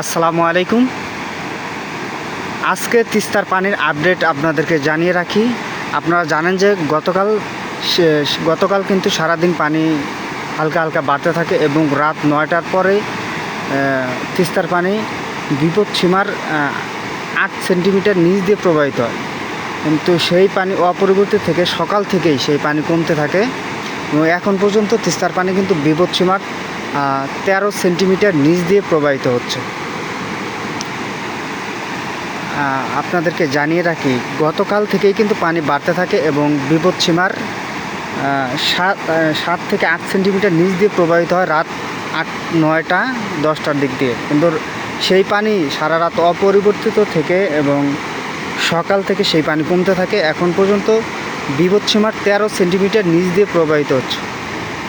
আসসালামু আলাইকুম। আজকে তিস্তার পানির আপডেট আপনাদেরকে জানিয়ে রাখি। আপনারা জানেন যে গতকাল গতকাল কিন্তু সারাদিন পানি হালকা হালকা বাড়তে থাকে এবং রাত নয়টার পরে তিস্তার পানি বিপদ সীমার আট সেন্টিমিটার নিচ দিয়ে প্রবাহিত হয়। কিন্তু সেই পানি অপরিবর্তিত থেকে, সকাল থেকেই সেই পানি কমতে থাকে। এখন পর্যন্ত তিস্তার পানি কিন্তু বিপদ সীমার তেরো সেন্টিমিটার নিচ দিয়ে প্রবাহিত হচ্ছে। আপনাদেরকে জানিয়ে রাখি, গতকাল থেকেই কিন্তু পানি বাড়তে থাকে এবং বিপদসীমার সাত সাত থেকে আট সেন্টিমিটার নিচ দিয়ে প্রবাহিত হয় রাত আট, নয়টা, দশটার দিক দিয়ে। কিন্তু সেই পানি সারা রাত অপরিবর্তিত থেকে এবং সকাল থেকে সেই পানি কমতে থাকে। এখন পর্যন্ত বিপদসীমার তেরো সেন্টিমিটার নিচ দিয়ে প্রবাহিত হচ্ছে।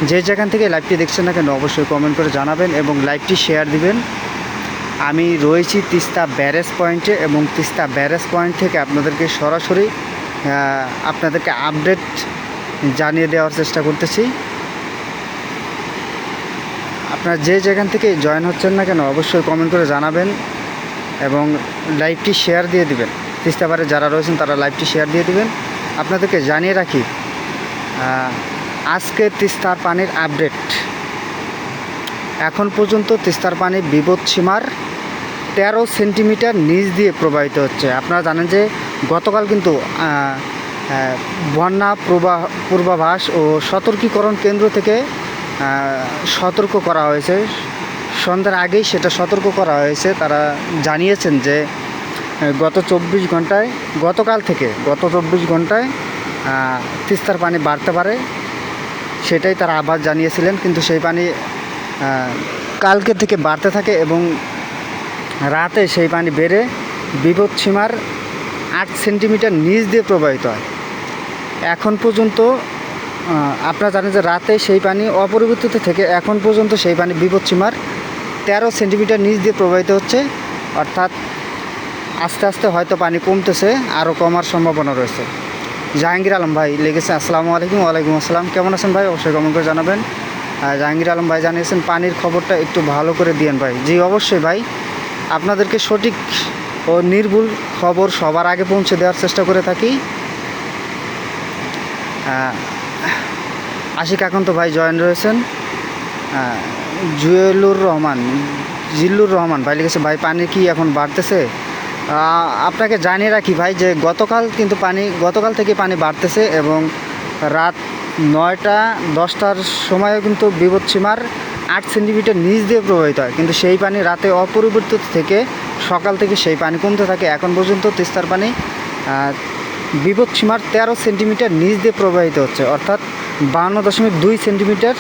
যে যেখান থেকে লাইভটি দেখছেন না কেন, অবশ্যই কমেন্ট করে জানাবেন এবং লাইভটি শেয়ার দিবেন। আমি রয়েছি তিস্তা ব্যারেজ পয়েন্টে এবং তিস্তা ব্যারেজ পয়েন্ট থেকে আপনাদেরকে সরাসরি আপনাদেরকে আপডেট জানিয়ে দেওয়ার চেষ্টা করতেছি। আপনারা যে যেখান থেকে জয়েন হচ্ছেন না কেন অবশ্যই কমেন্ট করে জানাবেন এবং লাইভটি শেয়ার দিয়ে দিবেন। তিস্তাবারে যারা রয়েছেন তারা লাইভটি শেয়ার দিয়ে দিবেন। আপনাদেরকে জানিয়ে রাখি আজকে তিস্তার পানির আপডেট। এখন পর্যন্ত তিস্তার পানি বিপদ সীমার তেরো সেন্টিমিটার নিচ দিয়ে প্রবাহিত হচ্ছে। আপনারা জানেন যে গতকাল কিন্তু বন্যা প্রবাহ পূর্বাভাস ও সতর্কীকরণ কেন্দ্র থেকে সতর্ক করা হয়েছে। সন্ধ্যার আগেই সেটা সতর্ক করা হয়েছে। তারা জানিয়েছেন যে গত চব্বিশ ঘন্টায়, গতকাল থেকে গত চব্বিশ ঘন্টায় তিস্তার পানি বাড়তে পারে। সেটাই তারা আবার জানিয়েছিলেন। কিন্তু সেই পানি কালকে থেকে বাড়তে থাকে এবং রাতে সেই পানি বেড়ে বিপদ সীমার আট সেন্টিমিটার নিচ দিয়ে প্রবাহিত হয়। এখন পর্যন্ত আপনারা জানেন যে রাতে সেই পানি অপরিবর্তিত থেকে এখন পর্যন্ত সেই পানি বিপদ সীমার তেরো সেন্টিমিটার নিচ দিয়ে প্রবাহিত হচ্ছে। অর্থাৎ আস্তে আস্তে হয়তো পানি কমতেছে আরও কমার সম্ভাবনা রয়েছে। জাহাঙ্গীর আলম ভাই লেগেছে আসসালামু আলাইকুম, ওয়ালাইকুম আসসালাম। কেমন আছেন ভাই? অবশ্যই কমেন্ট করে জানাবেন। জাহাঙ্গীর আলম ভাই জানিয়েছেন, পানির খবরটা একটু ভালো করে দিয়েন ভাই। জি, অবশ্যই ভাই। আপনাদেরকে সঠিক ও নির্ভুল খবর সবার আগে পৌঁছে দেওয়ার চেষ্টা করে থাকি। আশিক আকান্ত ভাই জয়েন রয়েছেন। জুয়েলুর রহমান, জিল্লুর রহমান ভাই লিখেছে, ভাই, পানি কি এখন বাড়তেছে? আপনাকে জানিয়ে রাখি ভাই যে গতকাল কিন্তু পানি, গতকাল থেকে পানি বাড়তেছে এবং রাত নয়টা, দশটার সময়ও কিন্তু বিপদ সীমার আট সেন্টিমিটার নিচ দিয়ে প্রবাহিত হয়। কিন্তু সেই পানি রাতে অপরিবর্তিত থেকে, সকাল থেকে সেই পানি কমতে থাকে। এখন পর্যন্ত তিস্তার পানি বিপদ সীমার তেরো সেন্টিমিটার নিচ দিয়ে প্রবাহিত হচ্ছে। অর্থাৎ বান্ন দশমিক দুই সেন্টিমিটার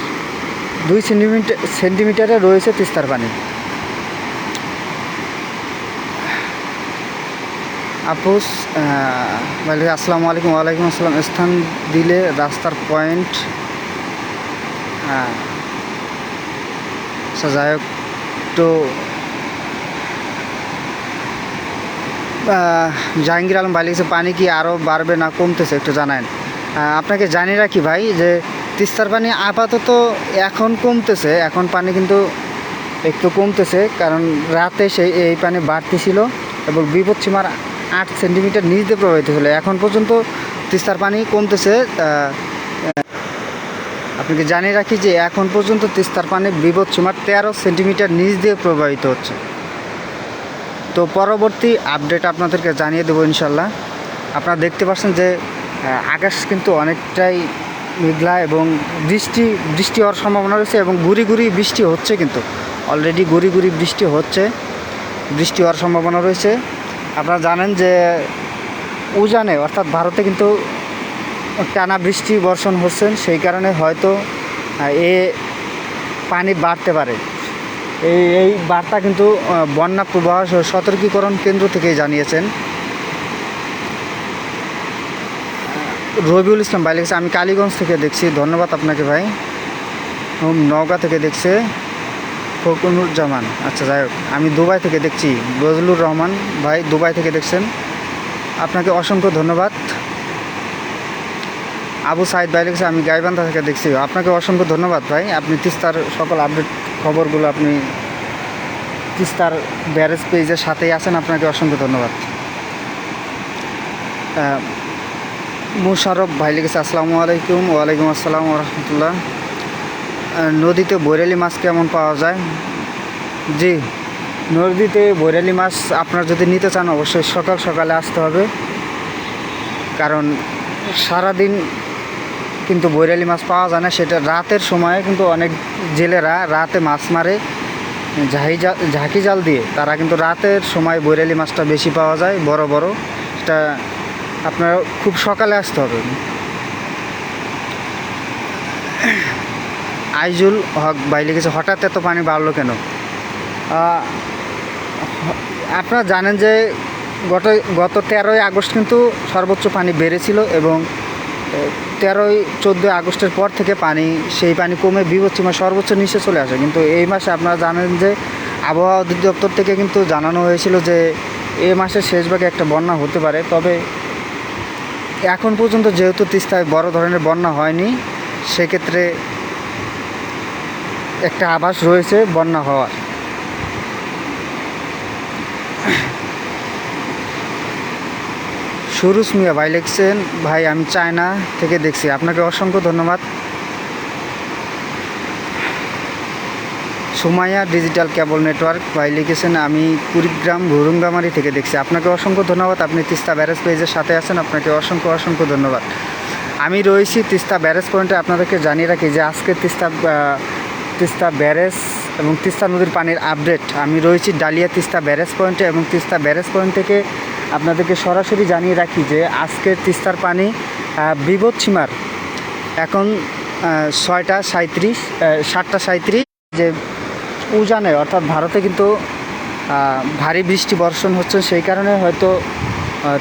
দুই সেন্টিমিটার, সেন্টিমিটারে রয়েছে তিস্তার পানি। আপুস আসসালামু আলাইকুম, ওয়ালাইকুম আসসালাম। স্থান দিলে রাস্তার পয়েন্ট আচ্ছা যাই হোক। তো জাহাঙ্গীর আলম ভাই লিখেছে, পানি কি আরও বাড়বে না কমতেছে? একটু জানান আপনাকে জানি রাখি ভাই যে, তিস্তার পানি আপাতত এখন কমতেছে, এখন পানি কিন্তু একটু কমতেছে, কারণ রাতে সেই, এই পানি বাড়তে ছিল এবং বিপদ সীমার আট সেন্টিমিটার নিচ প্রবাহিত ছিল এখন পর্যন্ত তিস্তার পানি কমতেছে আপনাকে জানিয়ে রাখি যে এখন পর্যন্ত তিস্তার পানি বিপদ সীমার তেরো সেন্টিমিটার নিচ দিয়ে প্রবাহিত হচ্ছে। তো পরবর্তী আপডেট আপনাদেরকে জানিয়ে দেবো ইনশাল্লাহ আপনারা দেখতে পাচ্ছেন যে আকাশ কিন্তু অনেকটাই মেঘলা এবং বৃষ্টি বৃষ্টি হওয়ার সম্ভাবনা রয়েছে এবং গুড়ি গুড়ি বৃষ্টি হচ্ছে কিন্তু। অলরেডি গুড়ি গুড়ি বৃষ্টি হচ্ছে, বৃষ্টি হওয়ার সম্ভাবনা রয়েছে। আপনারা জানেন যে উজানে, অর্থাৎ ভারতে কিন্তু টানা বৃষ্টি, বর্ষণ হচ্ছেন, সেই কারণে হয়তো এ পানি বাড়তে পারে। এই এই বার্তা কিন্তু বন্যা প্রবাহ সতর্কীকরণ কেন্দ্র থেকেই জানিয়েছেন। রবিউল ইসলাম ভাই লিখেছে, আমি কালীগঞ্জ থেকে দেখছি, ধন্যবাদ আপনাকে ভাই। নওগাঁ থেকে দেখছে ফকুনুজ্জামান আচ্ছা যাই হোক, আমি দুবাই থেকে দেখছি বজলুর রহমান ভাই দুবাই থেকে দেখছেন। আপনাকে অসংখ্য ধন্যবাদ। আবু সাইদ ভাই লিখেছে, আমি গাইবান্ধা থেকে দেখছি। আপনাকে অসংখ্য ধন্যবাদ ভাই। আপনি তিস্তার সকল আপডেট খবরগুলো আপনি তিস্তার ব্যারেজ পেজের সাথেই আছেন, আপনাকে অসংখ্য ধন্যবাদ। মুশারফ ভাই লিখেছে, আসসালামু আলাইকুম, ওয়ালাইকুম আসসালাম রহমতুল্লাহ নদীতে বৈরালি মাছ কেমন পাওয়া যায়? জি, নদীতে বৈরালি মাছ আপনার যদি নিতে চান, অবশ্যই সকাল সকালে আসতে হবে। কারণ সারাদিন কিন্তু বৈরালি মাছ পাওয়া যায় না। সেটা রাতের সময় কিন্তু অনেক জেলেরা রাতে মাছ মারে ঝাঁকি জাল ঝাঁকি জাল দিয়ে। তারা কিন্তু রাতের সময় বৈরালি মাছটা বেশি পাওয়া যায়, বড় বড়। সেটা আপনার খুব সকালে আসতে হবে। আইজুল হক বাই লিখেছে, হঠাৎ এত পানি বাড়লো কেন? আপনারা জানেন যে গত গত তেরোই আগস্ট কিন্তু সর্বোচ্চ পানি বেড়েছিল এবং তেরোই চোদ্দোই আগস্টের পর থেকে পানি, সেই পানি কমে বিপচ্ছিমা সর্বোচ্চ নিচে চলে আসে। কিন্তু এই মাসে আপনারা জানেন যে আবহাওয়া অধিদপ্তর থেকে কিন্তু জানানো হয়েছিল যে এ মাসের শেষ ভাগে একটা বন্যা হতে পারে। তবে এখন পর্যন্ত যেহেতু তিস্তায় বড় ধরনের বন্যা হয়নি, সেক্ষেত্রে একটা আভাস রয়েছে বন্যা হওয়ার। সুরুজ মিয়া ভাই লিখছেন, ভাই, আমি চায়না থেকে দেখছি। আপনাকে অসংখ্য ধন্যবাদ। সুমাইয়া ডিজিটাল কেবল নেটওয়ার্ক ভাই লিখেছেন, আমি কুড়িগ্রাম ঘুরুঙ্গামারি থেকে দেখছি। আপনাকে অসংখ্য ধন্যবাদ। আপনি তিস্তা ব্যারেজ পেজের সাথে আছেন, আপনাকে অসংখ্য অসংখ্য ধন্যবাদ। আমি রয়েছি তিস্তা ব্যারেজ পয়েন্টে। আপনাদেরকে জানিয়ে রাখি যে আজকে তিস্তা তিস্তা ব্যারেজ এবং তিস্তা নদীর পানির আপডেট। আমি রয়েছি ডালিয়া তিস্তা ব্যারেজ পয়েন্টে এবং তিস্তা ব্যারেজ পয়েন্ট থেকে আপনাদেরকে সরাসরি জানিয়ে রাখি যে আজকের তিস্তার পানি বিপদ সীমার। এখন ছয়টা সাঁত্রিশ সাতটা সাঁত্রিশ যে উজানে, অর্থাৎ ভারতে কিন্তু ভারী বৃষ্টি বর্ষণ হচ্ছে, সেই কারণে হয়তো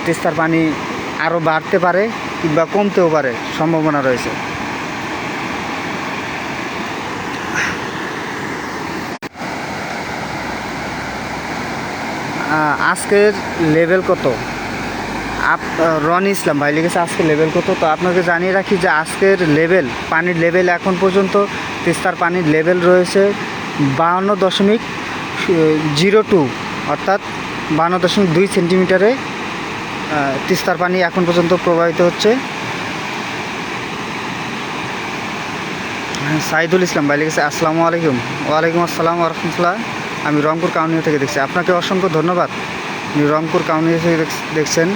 তিস্তার পানি আরও বাড়তে পারে কিংবা কমতেও পারে, সম্ভাবনা রয়েছে। আজকের লেভেল কত? আপ রন ইসলাম ভাই লিখেছে আজকের লেভেল কত? তো আপনাকে জানিয়ে রাখি যে আজকের লেভেল পানির লেভেল এখন পর্যন্ত তিস্তার পানির লেভেল রয়েছে বাহান্ন দশমিক জিরো টু অর্থাৎ বাহান্ন দশমিক দুই সেন্টিমিটারে তিস্তার পানি এখন পর্যন্ত প্রবাহিত হচ্ছে। হ্যাঁ, সাইদুল ইসলাম ভাই লিখেছে আসসালামু আলাইকুম। ওয়ালাইকুম আসসালাম রহমতুল্লাহ। আমি রংপুর কাউনিয়া থেকে দেখছি। আপনাকে অসংখ্য ধন্যবাদ। আপনি রংপুর কাউনিয়া থেকে দেখ- দেখছেন।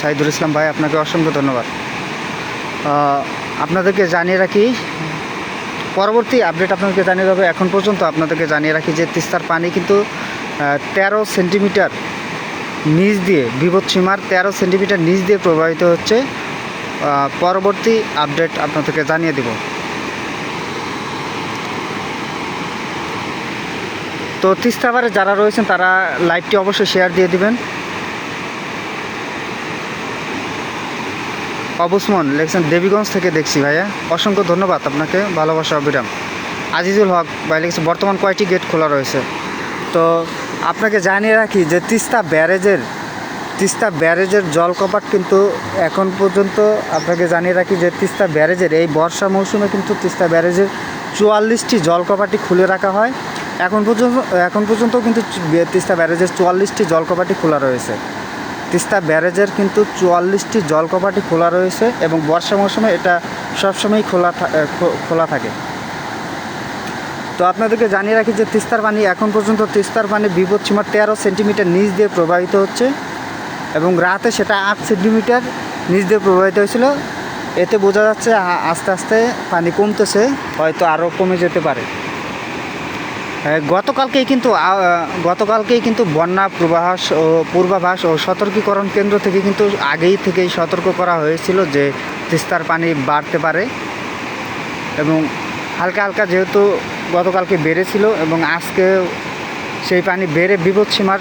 সাইদুল ইসলাম ভাই, আপনাকে অসংখ্য ধন্যবাদ। আপনাদেরকে জানিয়ে রাখি, পরবর্তী আপডেট আপনাদেরকে জানিয়ে দেবো এখন পর্যন্ত। আপনাদেরকে জানিয়ে রাখি যে তিস্তার পানি কিন্তু তেরো সেন্টিমিটার নিচ দিয়ে, বিপদ সীমার তেরো সেন্টিমিটার নিচ দিয়ে প্রবাহিত হচ্ছে। পরবর্তী আপডেট আপনাদেরকে জানিয়ে দেব। তো তিস্তাবারে যারা রয়েছেন, তারা লাইভটি অবশ্যই শেয়ার দিয়ে দিবেন। অবুসমন, লেখছেন দেবীগঞ্জ থেকে দেখছি ভাইয়া। অসংখ্য ধন্যবাদ আপনাকে, ভালোবাসা, অবিরাম। আজিজুল হক ভাই লিখছে, বর্তমান কয়টি গেট খোলা রয়েছে? তো আপনাকে জানিয়ে রাখি যে তিস্তা ব্যারেজের তিস্তা ব্যারেজের জল কপাট কিন্তু এখন পর্যন্ত আপনাকে জানিয়ে রাখি যে তিস্তা ব্যারেজের এই বর্ষা মৌসুমে কিন্তু তিস্তা ব্যারেজের চুয়াল্লিশটি জল কপাটি খুলে রাখা হয়। এখন পর্যন্ত এখন পর্যন্ত কিন্তু তিস্তা ব্যারেজের চুয়াল্লিশটি জল কপাটি খোলা রয়েছে। তিস্তা ব্যারেজের কিন্তু চুয়াল্লিশটি জলকপাটি খোলা রয়েছে এবং বর্ষা মৌসুমে এটা সবসময়ই খোলা খোলা থাকে। তো আপনাদেরকে জানিয়ে রাখি যে তিস্তার পানি এখন পর্যন্ত তিস্তার পানি বিপদ সীমার তেরো সেন্টিমিটার নিচ দিয়ে প্রবাহিত হচ্ছে এবং রাতে সেটা আট সেন্টিমিটার নিচ দিয়ে প্রবাহিত হয়েছিল। এতে বোঝা যাচ্ছে আস্তে আস্তে পানি কমতেছে, হয়তো আরও কমে যেতে পারে। গতকালকেই কিন্তু গতকালকেই কিন্তু বন্যা পূর্বাভাস ও পূর্বাভাস ও সতর্কীকরণ কেন্দ্র থেকে কিন্তু আগেই থেকেই সতর্ক করা হয়েছিল যে তিস্তার পানি বাড়তে পারে। এবং হালকা হালকা যেহেতু গতকালকে বেড়েছিল এবং আজকে সেই পানি বেড়ে বিপদ সীমার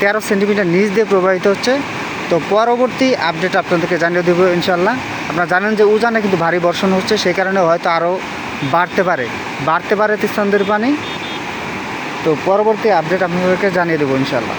তেরো সেন্টিমিটার নিচ দিয়ে প্রবাহিত হচ্ছে। তো পরবর্তী আপডেট আপনাদেরকে জানিয়ে দেবো ইনশাল্লাহ আপনারা জানেন যে উজানে কিন্তু ভারী বর্ষণ হচ্ছে, সেই কারণে হয়তো আরও বাড়তে পারে। বাড়তে পারে তিস্তানদের পানি। তো পরবর্তী আপডেট আপনাদেরকে জানিয়ে দেবো ইনশাল্লাহ